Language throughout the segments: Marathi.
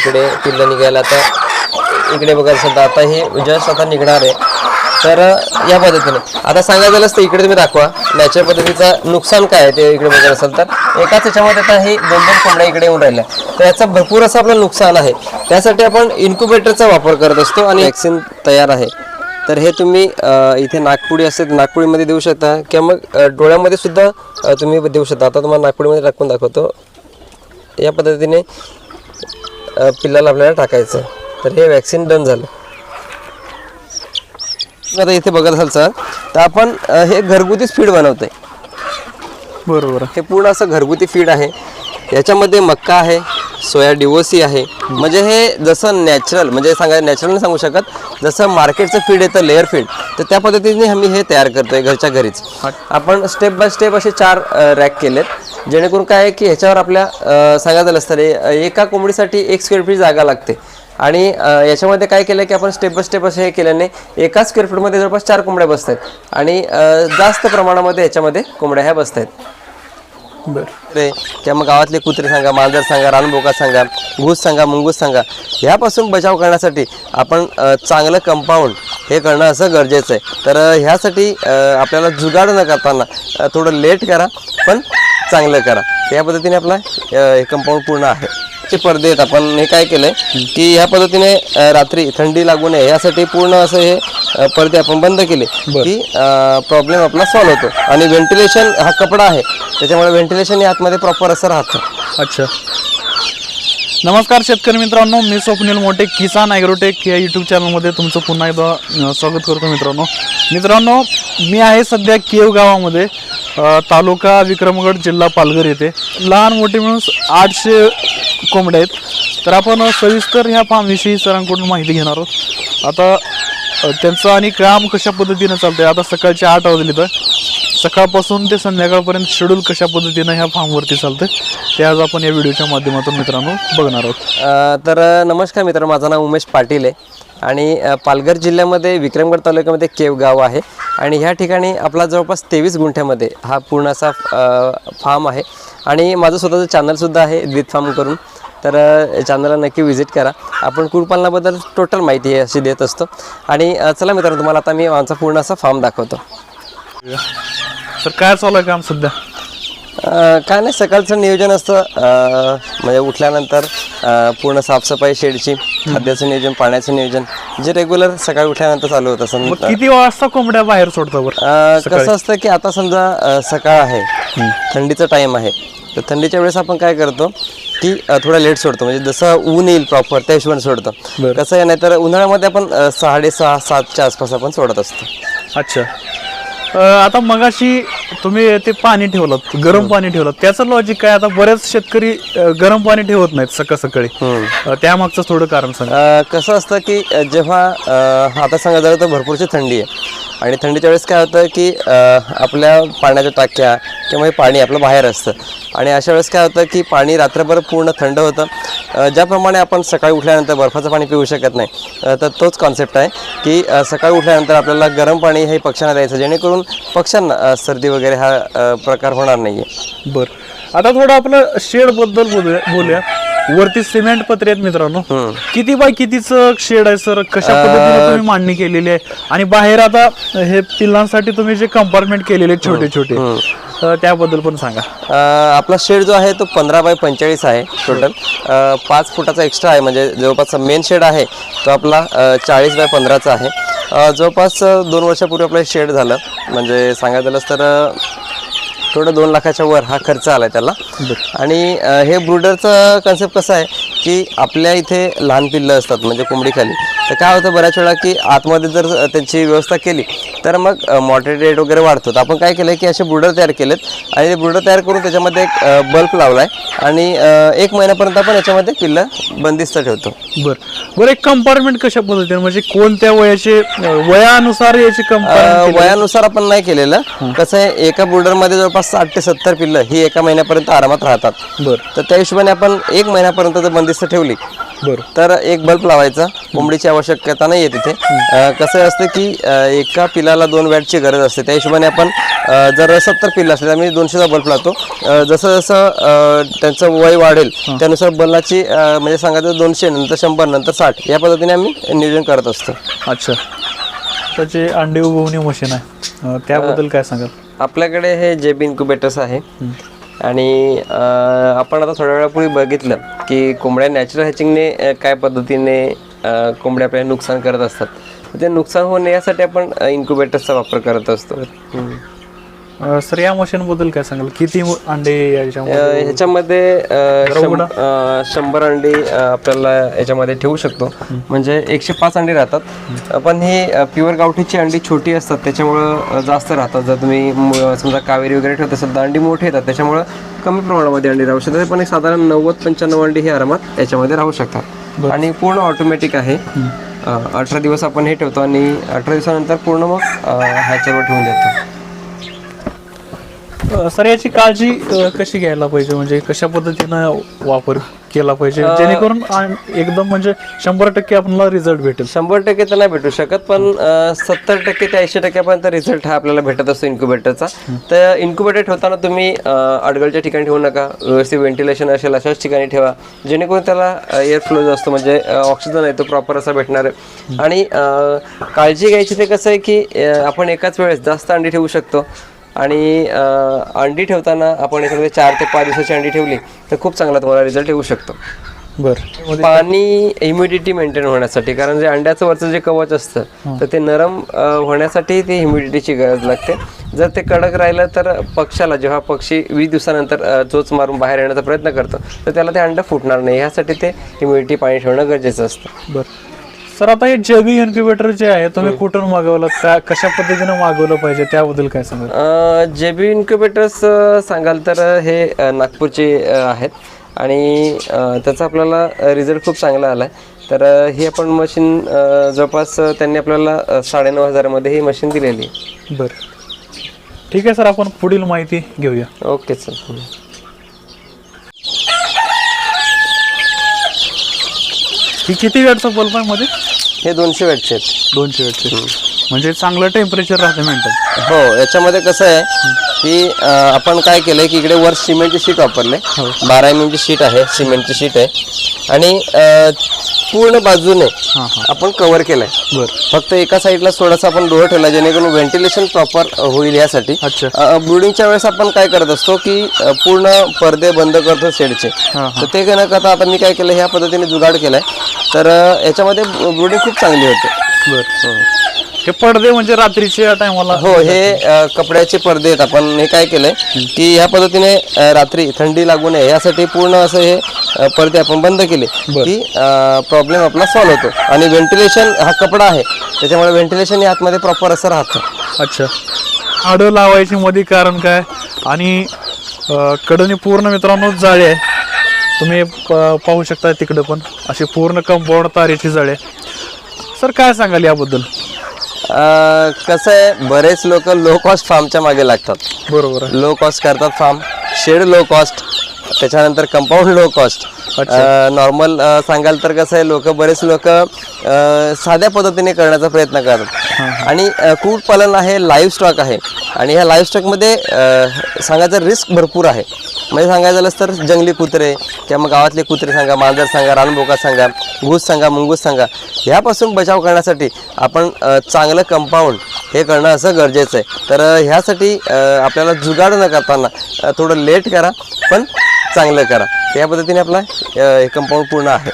इकडे पिल्लं निघायला आता इकडे बघायला असेल आता हे जस्ट आता निघणार आहे. तर या पद्धतीने. आता सांगायचं झालं तर इकडे तुम्ही दाखवा. नॅचरल पद्धतीचं नुकसान काय आहे ते इकडे बघायला असेल तर. एकाच याच्यामध्ये आता हे दोन दोन कोंबड्या इकडे येऊन राहिल्या. तर याचं भरपूर असं आपलं नुकसान आहे. त्यासाठी आपण इन्क्युबेटरचा वापर करत असतो आणि वॅक्सिन तयार आहे. तर हे तुम्ही इथे नागपुडी असते नागपुडीमध्ये देऊ शकता. किंवा मग डोळ्यामध्ये सुद्धा तुम्ही देऊ शकता. आता तुम्हाला नागपुडीमध्ये टाकून दाखवतो. या पद्धतीने पिल्लाला आपल्याला टाकायचं. तर हे वॅक्सिन डन झालं. आता इथे बघत असाल सर तर आपण हे घरगुतीच फीड बनवतोय. बरोबर. हे पूर्ण असं घरगुती फीड आहे. याच्यामध्ये मक्का आहे सोया डिवोसी आहे. म्हणजे हे जसं नॅचरल म्हणजे सांगा नॅचरल नाही सांगू शकत जसं मार्केटचं फीड येतं लेअर फीड तर त्या पद्धतीने आम्ही हे तयार करतोय घरच्या घरीच. आपण स्टेप बाय स्टेप असे चार रॅक केलेत. जेणेकरून काय आहे की ह्याच्यावर आपल्या सांगायचं हे, एका कोंबडीसाठी एक स्क्वेअर फीट जागा लागते. आणि याच्यामध्ये काय केलं की आपण स्टेप बाय स्टेप असे हे केल्याने एका स्क्वेअर फीटमध्ये जवळपास चार कोंबड्या बसत आहेत आणि जास्त प्रमाणामध्ये याच्यामध्ये कोंबड्या ह्या बसत आहेत बर किंवा मग गावातले कुत्रे सांगा मांजर सांगा रानबोका सांगा घूस सांगा मुंगूस सांगा ह्यापासून बचाव करण्यासाठी आपण चांगलं कंपाऊंड हे करणं असं गरजेचं आहे. तर ह्यासाठी आपल्याला जुगाड न करताना थोडं लेट करा. पण चांगलं करा. या पद्धतीने आपला हे कंपाऊंड पूर्ण आहे. ते पडदे आहेत आपण हे काय केलंय की ह्या पद्धतीने रात्री थंडी लागू नये. यासाठी पूर्ण असं हे पडदे आपण बंद केले की प्रॉब्लेम आपला सॉल्व्ह होतो. आणि व्हेंटिलेशन हा कपडा आहे. त्याच्यामुळे व्हेंटिलेशन या आतमध्ये प्रॉपर असं राहतं. अच्छा. नमस्कार शेतकरी मित्रांनो. मी स्वप्नील मोठे किसान ॲग्रोटेक या यूट्यूब चॅनलमध्ये तुमचं पुन्हा एकदा स्वागत करतो मित्रांनो. मित्रांनो मी आहे सध्या केव गावामध्ये. तालुका विक्रमगड जिल्हा पालघर येथे. लहान मोठे मिळून आठशे कोंबड्या आहेत. तर आपण सविस्तर ह्या फार्मविषयी सरांकडून माहिती घेणार आहोत. आता त्यांचं आणि काम कशा पद्धतीनं चालतंय? आता सकाळचे आठ वाजले तर सकाळपासून ते संध्याकाळपर्यंत शेड्यूल कशा पद्धतीनं ह्या फार्मवरती चालतं ते आज आपण या व्हिडिओच्या माध्यमातून मित्रांनो बघणार आहोत. तर नमस्कार मित्र. माझं नाव उमेश पाटील आहे. आणि पालघर जिल्ह्यामध्ये विक्रमगड तालुक्यामध्ये केव गाव आहे. आणि ह्या ठिकाणी आपला जवळपास तेवीस गुंठ्यामध्ये हा पूर्ण असा फार्म आहे. आणि माझं स्वतःचं चॅनलसुद्धा आहे द्वित फार्म करून. तर चॅनलला नक्की व्हिजिट करा. आपण कुरपालनाबद्दल टोटल माहिती आहे अशी देत असतो. आणि चला मित्रांनो तुम्हाला आता मी आमचा पूर्ण असा फार्म दाखवतो. तर काय चालू आहे काम सध्या? काय नाही सकाळचं नियोजन असतं. म्हणजे उठल्यानंतर पूर्ण साफसफाई शेडची खाद्याचं नियोजन पाण्याचं नियोजन. जे रेग्युलर सकाळी उठल्यानंतर चालू होतं मग समजा किती वाजता कोंबड्या बाहेर सोडता कसं असतं की आता समजा सकाळ आहे. थंडीचा टाइम आहे. तर थंडीच्या वेळेस आपण काय करतो की थोडा लेट सोडतो. म्हणजे जसं ऊन येईल प्रॉपर त्या हिशोबाने सोडतो. कसं आहे नाहीतर उन्हाळ्यामध्ये आपण साडेसहा सातच्या आसपास आपण सोडत असतो. अच्छा. आता मगाशी तुम्ही ते पाणी ठेवलं गरम पाणी ठेवलं. त्याचं लॉजिक काय? आता बरेच शेतकरी अ, गरम पाणी ठेवत नाहीत सकाळ सकाळी अ, त्यामागचं थोडं कारण सांगा. अ, कसं असतं की अ, जेव्हा अ, आता सांगायचं झालं तर भरपूरची थंडी आहे. आणि थंडीच्या वेळेस काय होतं की अ, आपल्या पाण्याच्या टाक्या किंवा हे पाणी आपलं बाहेर असतं. आणि अशा वेळेस काय होतं की पाणी रात्रभर पूर्ण थंड होतं. अ, ज्याप्रमाणे आपण सकाळी उठल्यानंतर बर्फाचं पाणी पिऊ शकत नाही. अ, तर तोच कॉन्सेप्ट आहे की अ, सकाळी उठल्यानंतर आपल्याला गरम पाणी हे पक्ष्यांना द्यायचं जेणेकरून पक्ष्यांना अ, सर्दी वगैरे हा प्रकार होणार नाही आहे बर. आता थोडं आपलं शेडबद्दल बोलूया बोलूया. वरती सिमेंट पत्रे आहेत मित्रांनो. किती बाय कितीच शेड आहे सर? कशा पद्धतीने तुम्ही मांडणी केलेली आहे? आणि बाहेर आता हे पिल्लांसाठी तुम्ही जे कंपार्टमेंट केलेले छोटे छोटे त्याबद्दल पण सांगा. आपला शेड जो आहे तो पंधरा बाय पंचेचाळीस आहे टोटल पाच फुटाचा एक्स्ट्रा आहे म्हणजे जवळपास मेन शेड आहे तो आपला चाळीस बाय पंधराचा आहे. जवळपास दोन वर्षापूर्वी आपलं शेड झालं. म्हणजे सांगायचं तर थोडं दोन लाखाच्या वर हा खर्च आला त्याला. आणि हे ब्रुडरचं कन्सेप्ट कसं आहे की आपल्या इथे लहान पिल्लं असतात म्हणजे कोंबडीखाली. तर काय होतं बऱ्याच वेळा की आतमध्ये जर त्यांची व्यवस्था केली तर मग मॉर्टेड रेट वगैरे वाढतो. तर आपण काय केलं की असे ब्रुडर तयार केलेत आणि ते ब्रुडर तयार करून त्याच्यामध्ये एक बल्ब लावला आहे आणि एक महिन्यापर्यंत आपण याच्यामध्ये पिल्लं बंदिस्त ठेवतो. बर. बरं एक कंपार्टमेंट कशा पद्धतीने? म्हणजे कोणत्या वयाचे वयानुसार याची वयानुसार आपण नाही केलेलं. कसं आहे एका ब्रुडरमध्ये जवळपास साठ ते सत्तर पिल्लं ही एका महिन्यापर्यंत आरामात राहतात. बर. तर त्या हिशोबाने आपण एक महिन्यापर्यंत जर बंदिस्त ठेवली बरं. तर एक बल्ब लावायचा. कोंबडीची आवश्यकता नाही आहे तिथे कसं असतं की एका पिलाला दोन वॅटची गरज असते. त्या हिशोबाने आपण जर सत्तर पिल्लं असले तर आम्ही दोनशेचा बल्ब लावतो. जसं जसं त्यांचं वय वाढेल त्यानुसार बल्बाची अं, म्हणजे सांगायचं दोनशे नंतर शंभर नंतर साठ या पद्धतीने आम्ही नियोजन करत असतो. अच्छा. त्याचे अंडे उगवणी मशीन आहे त्याबद्दल काय सांगाल? आपल्याकडे हे जे बी इन्क्युबेटर्स आहे. आणि आपण आता थोड्या वेळापूर्वी बघितलं की कोंबड्या नॅचरल हॅचिंगने काय पद्धतीने कोंबड्या आपल्याला नुकसान करत असतात. ते नुकसान होऊ नये यासाठी आपण इन्क्युबेटर्सचा वापर करत असतो. अं, सर या मशीन बद्दल काय सांगाल? किती मु- अंडे याच्यामध्ये ह्याच्यामध्ये अं, शं- अं, शंभर अंडी अं, आपल्याला याच्यामध्ये ठेवू शकतो. म्हणजे एकशे पाच अंडी राहतात. पण ही प्युअर गावठीची अंडी छोटी असतात त्याच्यामुळं अं, जास्त राहतात. जर तुम्ही म- समजा कावेरी वगैरे ठेवत असाल तर अंडी मोठी येतात. त्याच्यामुळं कमी प्रमाणामध्ये अंडी राहू शकतात. पण एक साधारण नव्वद पंच्याण्णव अंडी ही आरामात याच्यामध्ये राहू शकतात. आणि पूर्ण ऑटोमॅटिक आहे. अं, अठरा दिवस आपण हे ठेवतो आणि अठरा दिवसानंतर पूर्ण मग ह्याच्यावर ठेवून देतो. सर याची काळजी अं, कशी घ्यायला पाहिजे? म्हणजे कशा पद्धतीनं वापर केला पाहिजे? जेणेकरून आण- एकदम म्हणजे शंभर टक्के आपल्याला रिझल्ट भेटेल. शंभर टक्के तर नाही भेटू शकत पण सत्तर टक्के ते ऐंशी टक्क्यापर्यंत रिझल्ट हा आपल्याला भेटत असतो इन्क्युबेटरचा तर इन्क्युबेटर ठेवताना तुम्ही अं, अडगळच्या ठिकाणी ठेवू नका. व्यवस्थित व्हेंटिलेशन असेल अशाच ठिकाणी ठेवा. जेणेकरून त्याला एअर फ्लो जो असतो म्हणजे ऑक्सिजन आहे तो प्रॉपर असा भेटणार आहे. आणि अं, काळजी घ्यायची ते कसं आहे की अं, आपण एकाच वेळेस जास्त अंडी ठेवू शकतो. आणि अंडी ठेवताना आपण याच्यामध्ये चार ते पाच दिवसाची अंडी ठेवली तर खूप चांगला तुम्हाला रिझल्ट येऊ शकतो. बरं. पाणी ह्युमिडिटी मेंटेन होण्यासाठी कारण जे अंड्याचं वरचं जे कवच असतं तर ते नरम होण्यासाठी ती ह्युमिडिटीची गरज लागते. जर ते कडक राहिलं तर पक्षाला जेव्हा पक्षी वीस दिवसानंतर चोच मारून बाहेर येण्याचा प्रयत्न करतो तर त्याला ते अंड फुटणार नाही. ह्यासाठी ते ह्युमिडिटी पाणी ठेवणं गरजेचं असतं. बरं. सर आता हे जेबी इन्क्युबेटर जे आहे तुम्ही कुठून मागवलं? त्या कशा पद्धतीनं मागवलं पाहिजे? त्याबद्दल काय सांगाल? जे बी इन्क्युबेटर्स सांगाल तर हे अ, नागपूरचे अ, आहेत. आणि अ, त्याचा आपल्याला रिझल्ट खूप चांगला आला आहे तर अ, ही आपण मशीन अ, जवळपास अ, त्यांनी आपल्याला अ, साडेनऊ हजारामध्ये ही मशीन दिलेली आहे. बरं. ठीक आहे सर आपण पुढील माहिती घेऊया. Okay sir. ही किती वेळचा बल्ब आहे मध्ये? हे दोनशे वॅटचे आहेत. दोनशे वेळचे म्हणजे चांगलं टेम्परेचर राहते मेंटेन हो याच्यामध्ये कसं आहे की अ, आपण काय केलंय की इकडे वर सिमेंटची शीट वापरले. बारा एम ची शीट आहे सिमेंटची शीट आहे. आणि अ, पूर्ण बाजूने हां हां. आपण कव्हर केलंय. बरं. फक्त एका साईडला थोडासा आपण डोअर ठेवला जेणेकरून व्हेंटिलेशन प्रॉपर होईल यासाठी. अच्छा. ब्रुडिंगच्या वेळेस आपण काय करत असतो की अ, पूर्ण पडदे बंद करतो शेडचे हां तर ते न करता आता मी काय केलं ह्या पद्धतीने जुगाड केलाय. तर याच्यामध्ये ब्रुडिंग खूप चांगली होते. बरं. हे. पडदे म्हणजे रात्रीच्या टायमाला? हो हे कपड्याचे पडदे आहेत. आपण हे काय केलंय की ह्या पद्धतीने रात्री थंडी लागू नये. यासाठी पूर्ण असं हे पडदे आपण बंद केले की प्रॉब्लेम आपला सॉल्व्ह होतो. आणि व्हेंटिलेशन हा कपडा आहे. त्याच्यामुळे व्हेंटिलेशन या आतमध्ये प्रॉपर असं राहतं. अच्छा. आडं लावायची मध्ये कारण काय? आणि कडनी पूर्ण मित्रांनो जाळे आहे. तुम्ही प- पाहू शकता तिकडं पण अशी पूर्ण कंपाऊंड तारेची जाळे. सर काय सांगाल याबद्दल? अ, कसं आहे बरेच लोक लो कॉस्ट फार्मच्या मागे लागतात. बरोबर आहे. लो कॉस्ट करतात फार्म शेड लो कॉस्ट त्याच्यानंतर कंपाऊंड लो कॉस्ट नॉर्मल सांगाल तर कसं आहे लोक बरेच लोक साध्या पद्धतीने करण्याचा प्रयत्न करतात. आणि अ, कुक्कुटपालन आहे लाईव्ह स्टॉक आहे. आणि ह्या लाईव्ह स्टॉकमध्ये सांगायचं रिस्क भरपूर आहे. म्हणजे सांगायचं झालं तर जंगली कुत्रे किंवा मग गावातले कुत्रे सांगा मांजर सांगा रानबोका सांगा घूस सांगा मुंगूस सांगा ह्यापासून बचाव करण्यासाठी आपण चांगलं कंपाऊंड हे करणं असं गरजेचं आहे. तर ह्यासाठी आपल्याला जुगाड न करताना थोडं लेट करा पण चांगलं करा. त्या पद्धतीने आपला हे कंपाऊंड पूर्ण आहे.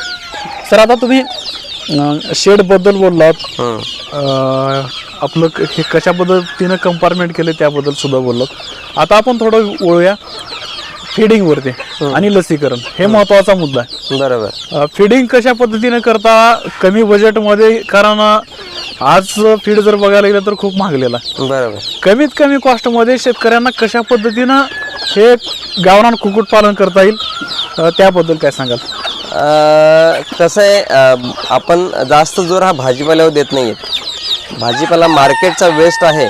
सर आता तुम्ही शेडबद्दल बोललात. आपलं हे कशा पद्धतीनं कंपार्टमेंट केले त्याबद्दल सुद्धा बोललात. आता आपण थोडं वळूया. फिडिंग वरती आणि लसीकरण. हे महत्त्वाचा मुद्दा आहे. बरोबर. फिडिंग कशा पद्धतीने करता कमी बजेटमध्ये कारण आज फीड जर बघायला गेलं तर खूप महागलेला आहे. बरोबर. कमीत कमी कॉस्टमध्ये शेतकऱ्यांना कशा पद्धतीनं हे गावरान कुक्कुटपालन करता येईल? त्याबद्दल काय सांगाल? कसं आहे आपण जास्त जोर हा भाजीपाल्यावर देत नाही भाजीपाला मार्केटचा वेस्ट आहे.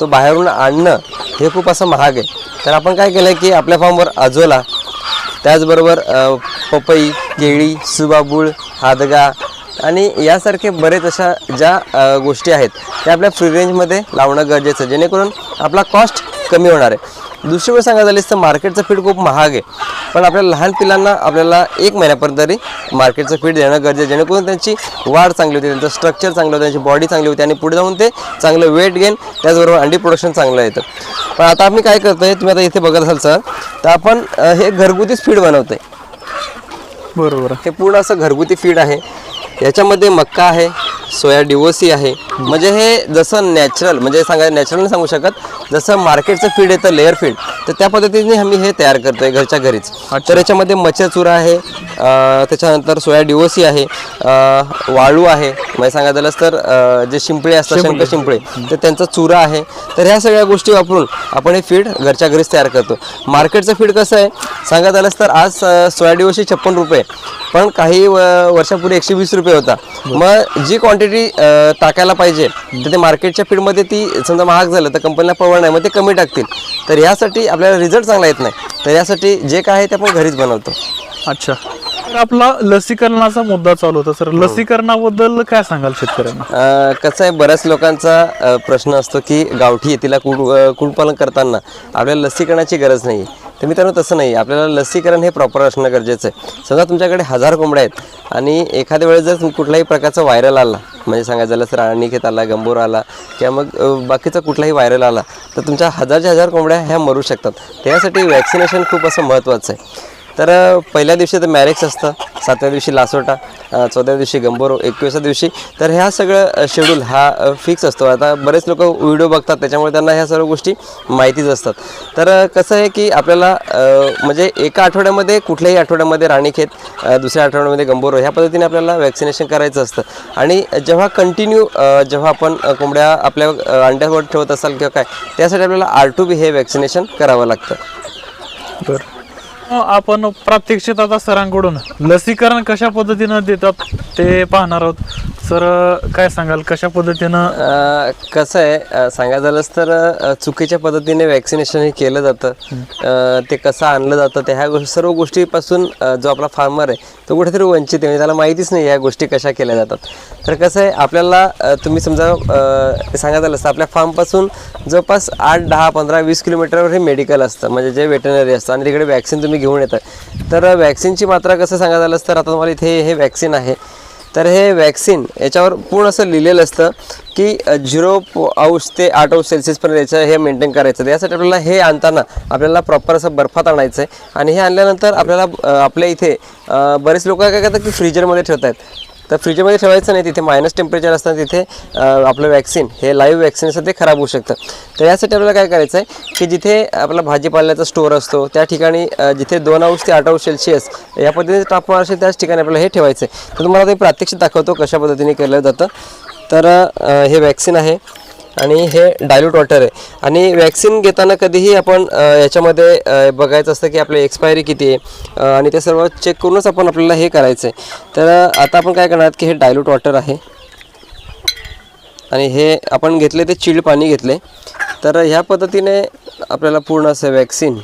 तो बाहेरून आणणं हे खूप असं महाग आहे. तर आपण काय केलं की आपल्या फॉर्मवर अजोला त्याचबरोबर पपई केळी सुबाबूळ हादगा आणि यासारखे बरेच अशा ज्या गोष्टी आहेत त्या आपल्या फ्री रेंजमध्ये लावणं गरजेचं आहे. जेणेकरून आपला कॉस्ट कमी होणार आहे. दुसरी गोष्ट सांगायचं झालीस तर मार्केटचं फीड खूप महाग आहे. पण आपल्या लहान पिलांना आपल्याला एक महिन्यापर्यंत तरी मार्केटचं फीड देणं गरजेचं आहे. जेणेकरून त्यांची वाढ चांगली होते त्यांचं स्ट्रक्चर चांगलं होतं त्यांची बॉडी चांगली होते आणि पुढे जाऊन ते चांगलं वेट गेन त्याचबरोबर अंडी प्रोडक्शन चांगलं येतं. पण आता आम्ही काय करतोय तुम्ही आता इथे बघत असाल सर तर आपण हे घरगुतीच फीड बनवतोय. बरोबर. हे पूर्ण असं घरगुती फीड आहे. याच्यामध्ये मक्का आहे सोया डिवोसी आहे. म्हणजे हे जसं नॅचरल म्हणजे सांगा नॅचरल नाही सांगू शकत जसं मार्केटचं फीड येतं लेअर फीड तर त्या पद्धतीने आम्ही हे तयार करतोय घरच्या घरीच. तर याच्यामध्ये मच्छर चुरा आहे त्याच्यानंतर सोया डिवोसी आहे वाळू आहे. म्हणजे सांगायचं झालंच तर जे शिंपळे असतात शंकर शिंपळे तर त्यांचा चुरा आहे. तर ह्या सगळ्या गोष्टी वापरून आपण हे फीड घरच्या घरीच तयार करतो. मार्केटचं फीड कसं आहे? सांगत आलंच तर आज सोया डिवोसी छप्पन रुपये पण काही व- वर्षापूर्वी एकशे वीस रुपये होता. मग जी क्वांटिटी टाकायला पाहिजे. तर ते मार्केटच्या फीडमध्ये ती समजा महाग झालं तर कंपनीला परवड नाही मग ते कमी टाकतील. तर यासाठी आपल्याला रिझल्ट चांगला येत नाही. तर यासाठी जे काय आहे ते आपण घरीच बनवतो. अच्छा. तर आपला लसीकरणाचा मुद्दा चालू होता सर. लसीकरणाबद्दल काय सांगाल शेतकऱ्यांना? कसं आहे बऱ्याच लोकांचा प्रश्न असतो की गावठी येतीला कुड कुडपालन करताना आपल्याला लसीकरणाची गरज नाही तर मित्रांनो तसं नाही. आपल्याला लसीकरण हे प्रॉपर असणं गरजेचं आहे. समजा तुमच्याकडे हजार कोंबड्या आहेत आणि एखाद्या वेळेस जर कुठल्याही कुठलाही प्रकारचा व्हायरल आला म्हणजे सांगायचं झालं तर अनिकेत आला गंभूर आला किंवा मग बाकीचा कुठलाही व्हायरल आला तर तुमच्या हजारच्या हजार कोंबड्या ह्या मरू शकतात. त्यासाठी वॅक्सिनेशन खूप असं महत्त्वाचं आहे. तर पहिल्या दिवशी तर मॅरेक्स असतं सातव्या दिवशी लासोटा चौथ्या दिवशी गंबोरो एकविसाव्या दिवशी. तर ह्या सगळं शेड्यूल हा फिक्स असतो. आता बरेच लोक व्हिडिओ बघतात त्याच्यामुळे त्यांना ह्या सर्व गोष्टी माहितीच असतात. तर कसं आहे की आपल्याला म्हणजे एका आठवड्यामध्ये कुठल्याही आठवड्यामध्ये राणीखेत दुसऱ्या आठवड्यामध्ये गंबोरो ह्या पद्धतीने आपल्याला वॅक्सिनेशन करायचं असतं. आणि जेव्हा कंटिन्यू जेव्हा आपण कोंबड्या आपल्या अंड्यावर ठेवत असाल किंवा काय त्यासाठी आपल्याला आर टू बी हे वॅक्सिनेशन करावं लागतं. बरं. आपण प्रात्यक्षित आता सरांकडून. लसीकरण कशा पद्धतीनं देतात ते पाहणार आहोत. सर काय सांगाल? कशा पद्धतीनं? कसं आहे सांगायचं झालंच तर चुकीच्या पद्धतीने वॅक्सिनेशन हे केलं जातं. ते कसं आणलं जातं त्या ह्या गोष्टी सर्व गोष्टीपासून जो आपला फार्मर आहे तो कुठेतरी वंचित आहे. म्हणजे त्याला माहितीच नाही ह्या गोष्टी कशा केल्या जातात. तर कसं आहे आपल्याला तुम्ही समजा सांगायचं झालं तर आपल्या फार्मपासून जवळपास आठ दहा पंधरा वीस किलोमीटरवर हे मेडिकल असतं. म्हणजे जे वेटनरी असतं. आणि तिकडे वॅक्सिन तुम्ही घेऊन येतात. तर वॅक्सिनची मात्रा कसं सांगायचं झालंच तर आता तुम्हाला इथे हे वॅक्सिन आहे. तर हे वॅक्सिन याच्यावर पूर्ण असं लिहिलेलं असतं की झिरो अंश ते आठ अंश सेल्सिअसपर्यंत याचं हे मेंटेन करायचं. तर यासाठी आपल्याला हे आणताना आपल्याला प्रॉपर असं बर्फात आणायचं आहे आणि हे आणल्यानंतर आपल्याला आपल्या इथे बरेच लोक काय करतात की फ्रीजरमध्ये ठेवत आहेत तर फ्रीजमध्ये ठेवायचं नाही तिथे मायनस टेम्परेचर असताना तिथे आपलं वॅक्सिन हे लाईव्ह वॅक्सिन असतं ते खराब होऊ शकतं. तर यासाठी आपल्याला काय करायचं आहे की जिथे आपला भाजीपाल्याचा स्टोअर असतो त्या ठिकाणी जिथे दोन अंश ते आठ अंश सेल्सिअस या पद्धतीने तापमान असेल त्याच ठिकाणी आपल्याला हे ठेवायचं आहे तर तुम्हाला ते प्रात्यक्षिक दाखवतो कशा पद्धतीने केलं जातं. तर हे वॅक्सिन आहे. आणि हे डायल्यूट वॉटर आहे. आणि वॅक्सिन घेताना कधीही आपण याच्यामध्ये बघायचं असतं की आपली एक्सपायरी किती आहे. आणि ते सर्व चेक करूनच आपण आपल्याला हे करायचं आहे तर आता आपण काय करणार की हे डायल्यूट वॉटर आहे. आणि हे आपण घेतले ते चिल्ड पाणी घेतले. तर ह्या पद्धतीने आपल्याला पूर्ण असं वॅक्सिन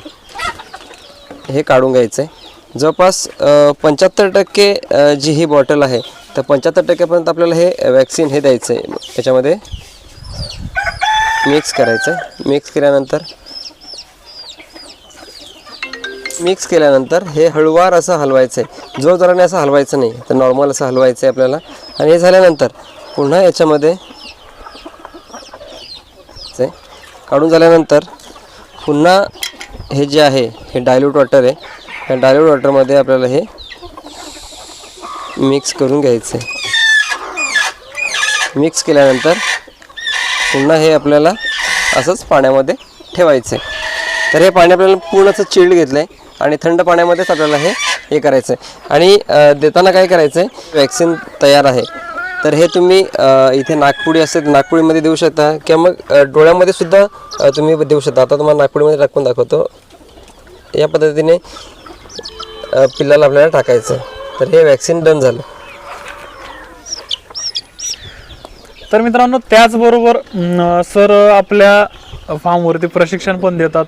हे काढून घ्यायचं आहे जवळपास पंच्याहत्तर टक्के जी ही बॉटल आहे तर पंच्याहत्तर टक्क्यापर्यंत आपल्याला हे वॅक्सिन हे द्यायचं आहे याच्यामध्ये मिक्स करायचं. आहे मिक्स केल्यानंतर मिक्स केल्यानंतर हे हळूवार असं हलवायचं आहे जोर जोराने असं हलवायचं नाही. तर नॉर्मल असं हलवायचं आहे आपल्याला. आणि हे झाल्यानंतर पुन्हा याच्यामध्ये काढून झाल्यानंतर पुन्हा हे जे आहे हे डायल्यूट वॉटर आहे. या डायल्यूट वॉटरमध्ये आपल्याला हे मिक्स करून घ्यायचं आहे मिक्स केल्यानंतर पुन्हा हे आपल्याला असंच पाण्यामध्ये ठेवायचं आहे तर हे पाणी आपल्याला पूर्ण असं चिल्ड घेतलं आहे आणि थंड पाण्यामध्येच आपल्याला हे हे करायचं आहे आणि देताना काय करायचं आहे वॅक्सिन तयार आहे. तर हे तुम्ही इथे नागपुडी असेल तर नागपुडीमध्ये देऊ शकता किंवा मग अ, डोळ्यामध्ये सुद्धा तुम्ही देऊ शकता. आता तुम्हाला नागपुडीमध्ये टाकून दाखवतो. या पद्धतीने पिल्लाला आपल्याला टाकायचं तर हे वॅक्सिन डन झालं. तर मित्रांनो त्याचबरोबर सर आपल्या फार्मवरती प्रशिक्षण पण देतात.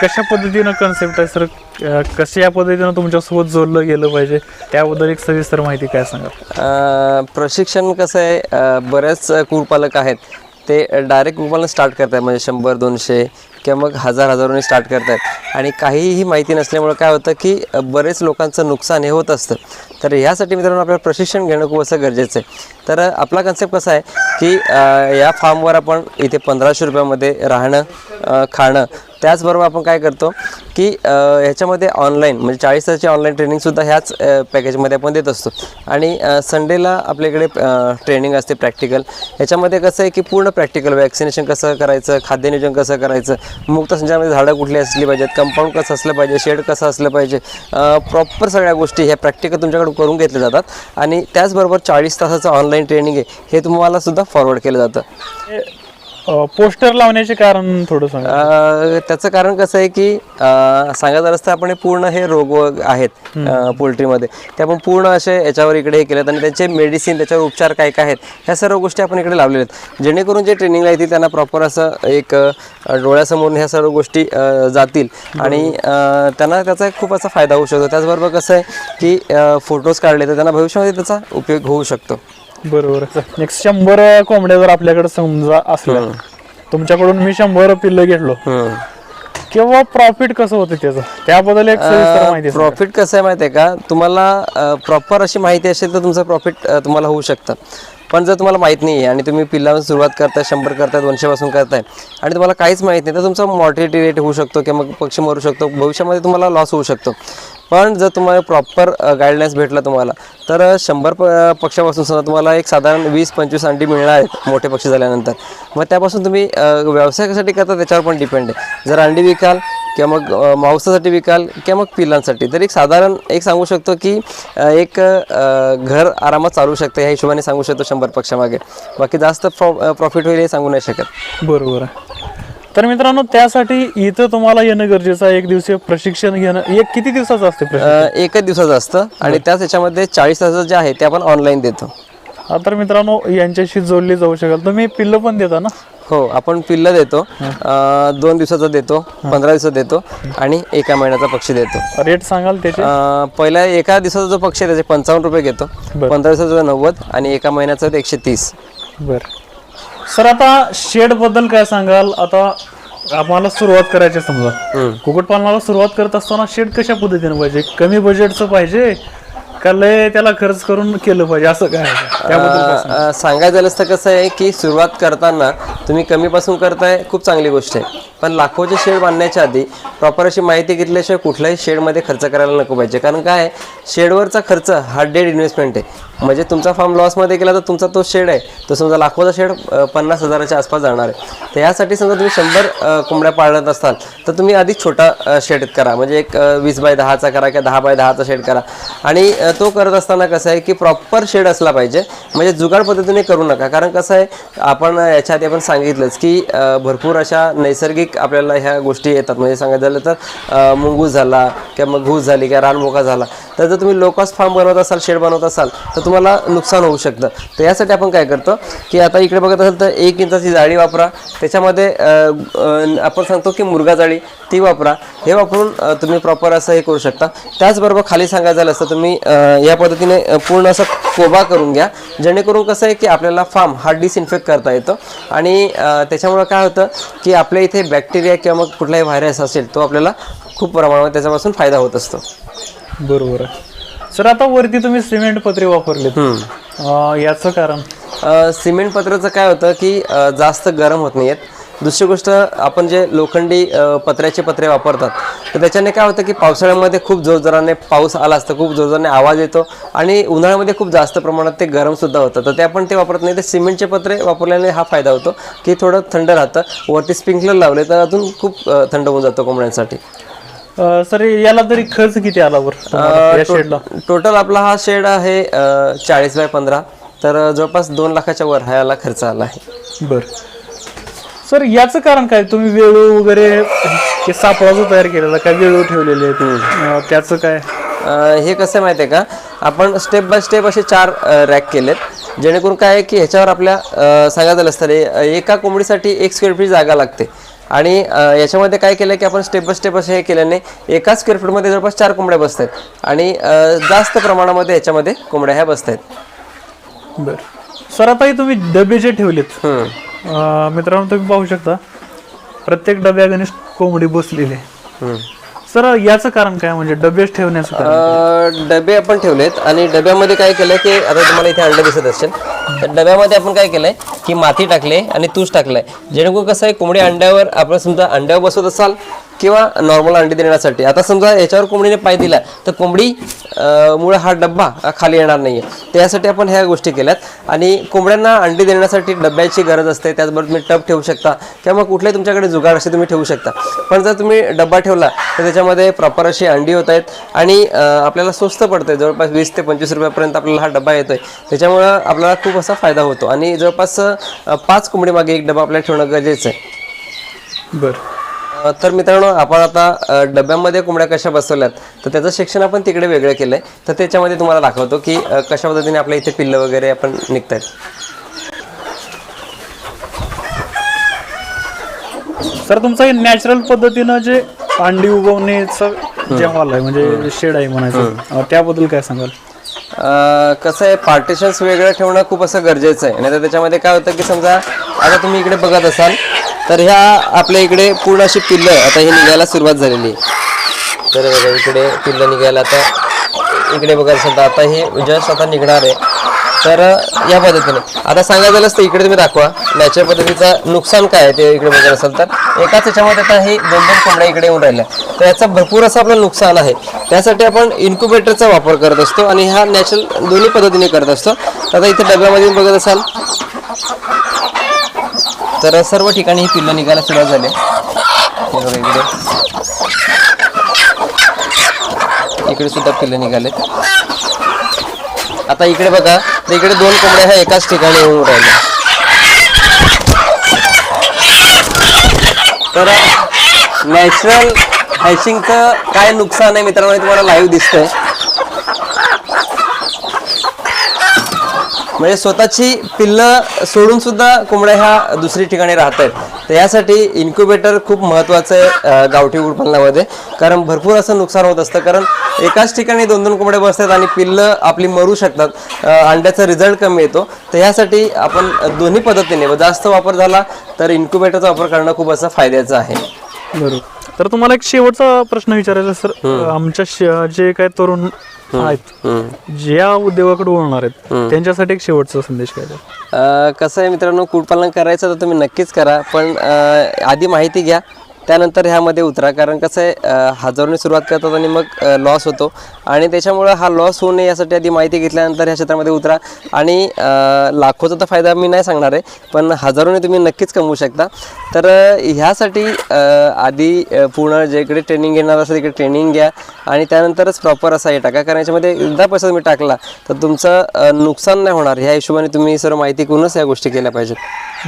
कशा पद्धतीनं कन्सेप्ट आहे सर? कशा कसे या पद्धतीनं तुमच्यासोबत जोडलं गेलं पाहिजे? त्याबद्दल एक सविस्तर माहिती काय सांगा प्रशिक्षण कसं आहे बऱ्याच कुरपालक आहेत. ते डायरेक्ट कुरपालन स्टार्ट करतात म्हणजे शंभर दोनशे किंवा मग हजार हजारोने स्टार्ट करतात आणि काहीही माहिती नसल्यामुळे काय होतं की बरेच लोकांचं नुकसान हे होत असतं. तर ह्यासाठी मित्रांनो आपल्याला प्रशिक्षण घेणं खूप असं गरजेचं आहे. तर आपला कन्सेप्ट कसा आहे की या फार्मवर आपण इथे पंधराशे रुपयामध्ये राहणं खाणं त्याचबरोबर आपण काय करतो की ह्याच्यामध्ये ऑनलाईन म्हणजे चाळीस तासाची ऑनलाईन ट्रेनिंगसुद्धा ह्याच पॅकेजमध्ये आपण देत असतो. आणि संडेला आपल्याकडे ट्रेनिंग असते प्रॅक्टिकल ह्याच्यामध्ये कसं आहे की पूर्ण प्रॅक्टिकल वॅक्सिनेशन कसं करायचं खाद्यनियोजन कसं करायचं मुक्त संचारामध्ये झाडं कुठली असली पाहिजेत कंपाऊंड कसं असलं पाहिजे शेड कसं असलं पाहिजे प्रॉपर सगळ्या गोष्टी ह्या प्रॅक्टिकल तुमच्याकडून करून घेतल्या जातात. आणि त्याचबरोबर चाळीस तासाचं ऑनलाईन ट्रेनिंग आहे हे तुम्हाला सुद्धा फॉरवर्ड केलं जातं. पोस्टर लावण्याचे कारण थोडं सांगा. त्याचं कारण कसं आहे की सांगायचं तर आपण पूर्ण हे रोग आहेत पोल्ट्रीमध्ये. ते आपण पूर्ण असे याच्यावर इकडे हे केलेत आणि त्यांचे मेडिसिन त्याच्यावर उपचार काय काय आहेत ह्या सर्व गोष्टी आपण इकडे लावलेल्या आहेत. जेणेकरून जे ट्रेनिंगला येतील त्यांना प्रॉपर असं एक अ, डोळ्यासमोरून ह्या सर्व गोष्टी जातील. आणि त्यांना त्याचा खूप असा फायदा होऊ शकतो. त्याचबरोबर कसं आहे की फोटोज काढले तर त्यांना भविष्यामध्ये त्याचा उपयोग होऊ शकतो. बरोबर नेक्स्ट शंभर कोंबड्या जर आपल्याकडे समजा असल्या तुमच्याकडून मी शंभर पिल्लं घेतलो. किंवा प्रॉफिट कसं होतं त्याचं? त्याबद्दल एक सविस्तर माहिती. प्रॉफिट कसं आहे माहिती आहे का? तुम्हाला प्रॉपर अशी माहिती असेल तर तुमचं प्रॉफिट तुम्हाला होऊ शकतं. पण जर तुम्हाला माहीत नाही आहे आणि तुम्ही पिल्लापासून सुरुवात करताय शंभर करताय दोनशेपासून करताय आणि तुम्हाला काहीच माहीत नाही तर तुमचा मॉर्टिलिटी रेट होऊ शकतो किंवा मग पक्षी मरू शकतो. भविष्यामध्ये तुम्हाला लॉस होऊ शकतो. पण जर तुम्हाला प्रॉपर गाईडलाईन्स भेटला तुम्हाला तर शंभर प पक्षापासून समजा तुम्हाला एक साधारण वीस पंचवीस अंडी मिळणार आहेत मोठे पक्षी झाल्यानंतर. मग त्यापासून तुम्ही व्यवसायासाठी करता त्याच्यावर पण डिपेंड आहे. जर अंडी विकाल किंवा मग मांसासाठी विकाल किंवा मग पिलांसाठी तर एक साधारण एक सांगू शकतो की एक घर आरामात चालू शकतं ह्या हिशोबाने सांगू शकतो शंभर पक्षामागे. बाकी जास्त प्रॉ प्रॉफिट होईल हे सांगू नाही शकत. बरोबर आहे. तर मित्रांनो त्यासाठी इथं तुम्हाला येणं गरजेचं आहे. एक दिवसीय प्रशिक्षण घेणं. एक किती दिवसाचं असते प्रशिक्षण? अ, एकच दिवसाचं असतं. आणि त्याच ह्याच्यामध्ये चाळीस तासाचं जे आहे ते आपण ऑनलाईन देतो. हा तर मित्रांनो यांच्याशी जोडली जाऊ शकाल. तुम्ही पिल्लं पण देता ना? हो आपण पिल्लं देतो. अ, दोन दिवसाचा देतो पंधरा दिवसाचा देतो आणि एका महिन्याचा पक्षी देतो. रेट सांगाल त्याचे? अ, पहिल्या एका दिवसाचा जो पक्षी आहे त्याचे पंचावन्न रुपये घेतो. पंधरा दिवसाचा नव्वद आणि एका महिन्याचा एकशे तीस. बर. सर आता शेडबद्दल काय सांगाल? आता आम्हाला सुरुवात करायची आहे समजा. कुक्कुटपालनाला सुरुवात करत असताना शेड कशा पद्धतीने पाहिजे? कमी बजेटचं पाहिजे का लय त्याला खर्च करून केलं पाहिजे? असं काय आहे? त्याबद्दल काय सांगाल? अ, सांगायचं झालंच तर कसं आहे की सुरुवात करताना तुम्ही कमीपासून करताय खूप चांगली गोष्ट आहे. पण लाखोचे शेड बांधण्याच्या आधी प्रॉपर अशी माहिती घेतल्याशिवाय कुठल्याही शेडमध्ये खर्च करायला नको पाहिजे. कारण काय आहे शेडवरचा खर्च हा डेड इन्व्हेस्टमेंट आहे. म्हणजे तुमचा फार्म लॉसमध्ये गेला तर तुमचा तो शेड आहे. तो समजा लाखोचा शेड पन्नास हजाराच्या आसपास जाणार आहे. तर यासाठी समजा तुम्ही शंभर कोंबड्या पाळत असाल तर तुम्ही आधी छोटा शेड करा. म्हणजे एक वीस बाय दहाचा करा किंवा दहा बाय दहाचा शेड करा. आणि तो करत असताना कसं आहे की प्रॉपर शेड असला पाहिजे. म्हणजे जुगाड पद्धतीने करू नका. कारण कसं आहे आपण याच्या आधी आपण सांगितलंच की भरपूर अशा नैसर्गिक आपल्याला ह्या गोष्टी येतात. म्हणजे सांगायचं झालं तर मुंगूस झाला किंवा मग घूस झाली किंवा रानमोका झाला. तर जर तुम्ही लोकॉस फार्म बनवत असाल शेड बनवत असाल तर तुम्हाला नुकसान होऊ शकतं. तर यासाठी आपण काय करतो की आता इकडे बघत असेल तर एक इंचाची जाळी वापरा. त्याच्यामध्ये आपण सांगतो की मुरगा जाळी ती वापरा. हे वापरून तुम्ही प्रॉपर असं हे करू शकता. त्याचबरोबर खाली सांगायचं झालं असतं तुम्ही या पद्धतीने पूर्ण असं कोबा करून घ्या. जेणेकरून कसं आहे की आपल्याला फार्म हा डिसइन्फेक्ट करता येतो. आणि त्याच्यामुळं काय होतं की आपल्या इथे बॅक्टेरिया किंवा मग कुठलाही व्हायरस असेल तो आपल्याला खूप प्रमाणात त्याच्यापासून फायदा होत असतो. बरोबर आहे. सर आता वरती तुम्ही सिमेंट पत्रे वापरले याचं कारण? सिमेंट पत्राचं काय होतं की अ, जास्त गरम होत नाही आहेत दुसरी गोष्ट आपण जे लोखंडी अ, पत्र्याचे पत्रे वापरतात तर त्याच्याने काय होतं की पावसाळ्यामध्ये खूप जोरजोराने पाऊस आला असतं खूप जोरजोराने आवाज येतो आणि उन्हाळ्यामध्ये खूप जास्त प्रमाणात ते गरमसुद्धा होतं. तर ते आपण ते वापरत नाही ते सिमेंटचे पत्रे वापरल्याने हा फायदा होतो की थोडं थंड राहतं. वरती स्प्रिंकलर लावले तर अजून खूप अ, थंड होऊन जातो कोंबड्यांसाठी. अं, सर याला तरी खर्च किती आला बरं तुम्हाला? या शेडला? टोटल आपला हा शेड आहे चाळीस बाय पंधरा. तर जवळपास दोन लाखाच्या वर हा याला खर्च आला आहे. बर. सर याचं कारण काय? तुम्ही वेळू वगैरे हे सापळा जो तयार केलेला काय वेळू ठेवलेले आहेत? अं, त्याचं काय? अ, हे कसं माहिती आहे का? आपण स्टेप बाय स्टेप असे चार रॅक केलेत. जेणेकरून काय आहे की ह्याच्यावर आपल्या अ, सांगायचं झालं ए- एका कोंबडीसाठी एक स्क्वेअर फीट जागा लागते. आणि याच्यामध्ये काय केलं की आपण स्टेप बाय स्टेप असे हे केल्याने एकाच स्क्वेअर फूटमध्ये जवळपास चार कोंबड्या बसत आहेत आणि जास्त प्रमाणामध्ये याच्यामध्ये कोंबड्या ह्या बसत आहेत बर. सर आता तुम्ही डबे जे ठेवलेत मित्रांनो तुम्ही पाहू शकता प्रत्येक डब्या गणेश कोंबडी बसलेली. सर याचं कारण काय म्हणजे डबेच ठेवण्याचं कारण डबे आपण ठेवलेत आणि डब्यामध्ये काय केलं की आता तुम्हाला इथे अंडे दिसत असेल तर डब्यामध्ये आपण काय केलंय की माती टाकले आणि तूस टाकलंय. जेणेकरून कसं आहे कोंबडी अंड्यावर आपण समजा अंड्यावर बसवत असाल किंवा नॉर्मल अंडी देण्यासाठी. आता समजा याच्यावर कोंबडीने पाय दिला तर कोंबडी मुळे हा डब्बा खाली येणार नाही आहे त्यासाठी आपण ह्या गोष्टी केल्यात. आणि कोंबड्यांना अंडी देण्यासाठी डब्याची गरज असते त्याचबरोबर तुम्ही टब ठेवू शकता किंवा मग कुठल्याही तुमच्याकडे जुगाड असे तुम्ही ठेवू शकता. पण जर तुम्ही डब्बा ठेवला तर त्याच्यामध्ये प्रॉपर अशी अंडी होत आहेत. आणि आपल्याला स्वस्त पडते जवळपास वीस ते पंचवीस रुपयापर्यंत आपल्याला हा डब्बा येतोय. त्याच्यामुळं आपल्याला खूप असा फायदा होतो. आणि जवळपास पाच कोंबडीमागे एक डबा आपल्याला ठेवणं गरजेचं आहे. बरं. तर मित्रांनो आपण आता डब्यामध्ये कोंबड्या कशा बसवल्यात तर त्याचं शिक्षण आपण तिकडे वेगळं केलंय. तर त्याच्यामध्ये तुम्हाला दाखवतो की कशा पद्धतीने आपल्या इथे पिल्लं वगैरे आपण निघतायत. सर तुमचं हे नॅचरल पद्धतीनं जे अंडी उगवण्याचं जे हॉल आहे म्हणजे शेड आहे म्हणायचं त्याबद्दल काय सांगाल? कसं आहे पार्टिशन्स वेगळं ठेवणं खूप असं गरजेचं आहे. नाही तर त्याच्यामध्ये काय होतं की समजा आता तुम्ही इकडे बघत असाल तर ह्या आपल्या इकडे पूर्ण अशी पिल्लं आता हे निघायला सुरुवात झालेली आहे. तर बघा इकडे पिल्लं निघायला आता इकडे बघायला असेल आता हे जस्ट आता निघणार आहे. तर या पद्धतीने. आता सांगायचं झालं तर इकडे तुम्ही दाखवा. नॅचरल पद्धतीचं नुकसान काय आहे ते इकडे बघत असाल तर. एकाच याच्यामध्ये आता हे दोन दोन कोंबड्या इकडे येऊन राहिल्या. तर याचं भरपूर असं आपलं नुकसान आहे. त्यासाठी आपण इन्क्युबेटरचा वापर करत असतो आणि हा नॅचरल दोन्ही पद्धतीने करत असतो. आता इथे डब्यामध्ये बघत असाल. तर सर्व ठिकाणी ही पिल्लं निघायला सुरुवात झाली. हे बघा इकडे. इकडे सुद्धा पिल्लं निघालेत. आता इकडे बघा तर इकडे दोन कोंबड्या ह्या एकाच ठिकाणी येऊन राहिल्या. तर नॅचरल हॅशिंगचं काय नुकसान आहे मित्रांनो तुम्हाला लाईव्ह दिसतंय. म्हणजे स्वतःची पिल्लं सोडून सुद्धा कोंबड्या ह्या दुसरी ठिकाणी राहत आहेत. तर यासाठी इन्क्युबेटर खूप महत्त्वाचं आहे गावठी कुटुंबामध्ये कारण भरपूर असं नुकसान होत असतं. कारण एकाच ठिकाणी दोन दोन कोंबड्या बसतात आणि पिल्लं आपली मरू शकतात. अंड्याचा रिझल्ट कमी येतो. तर यासाठी आपण दोन्ही पद्धतीने जास्त वापर झाला तर इन्क्युबेटरचा वापर करणं खूप असं फायद्याचं आहे. बरोबर. तर तुम्हाला एक शेवटचा प्रश्न विचारायचा सर. आमच्या श- जे काय तरुण आहेत ज्या उद्योगाकडे वळणार आहेत त्यांच्यासाठी एक शेवटचा संदेश काय द्याल? अ, कसं आहे मित्रांनो कुक्कुटपालन करायचं तर तुम्ही नक्कीच करा पण अ, आधी माहिती घ्या. त्यानंतर ह्यामध्ये उतरा. कारण कसं आहे हजारोने सुरुवात करतात आणि मग लॉस होतो. आणि त्याच्यामुळं हा लॉस होऊ नये यासाठी आधी माहिती घेतल्यानंतर ह्या क्षेत्रामध्ये उतरा. आणि लाखोचा तर फायदा मी नाही सांगणार आहे पण हजारोने तुम्ही नक्कीच कमवू शकता. तर ह्यासाठी आधी पूर्ण जे इकडे ट्रेनिंग घेणार असेल तिकडे ट्रेनिंग घ्या. आणि त्यानंतरच प्रॉपर असा हे टाका. कारण याच्यामध्ये एकदा पैसा तुम्ही टाकला तर तुमचं नुकसान नाही होणार. ह्या हिशोबाने तुम्ही सर्व माहिती करूनच या गोष्टी केल्या पाहिजेत.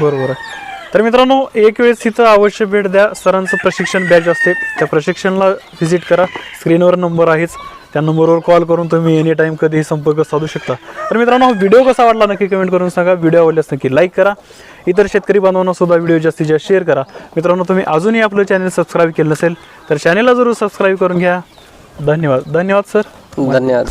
बरोबर आहे. तर मित्रांनो एक वेळेस तिथं अवश्य भेट द्या. सरांचं प्रशिक्षण बॅच असते. त्या प्रशिक्षणला व्हिजिट करा. स्क्रीनवर नंबर आहेच. त्या नंबरवर कॉल करून तुम्ही एनी टाईम कधीही संपर्क साधू शकता. तर मित्रांनो व्हिडिओ कसा वाटला नक्की कमेंट करून सांगा. व्हिडिओ आवडल्यास नक्की लाईक करा. इतर शेतकरी बांधवांना सुद्धा व्हिडिओ जास्तीत जास्त शेअर करा. मित्रांनो तुम्ही अजूनही आपलं चॅनल सबस्क्राईब केलं नसेल तर चॅनलला जरूर सबस्क्राईब करून घ्या. धन्यवाद. धन्यवाद सर धन्यवाद.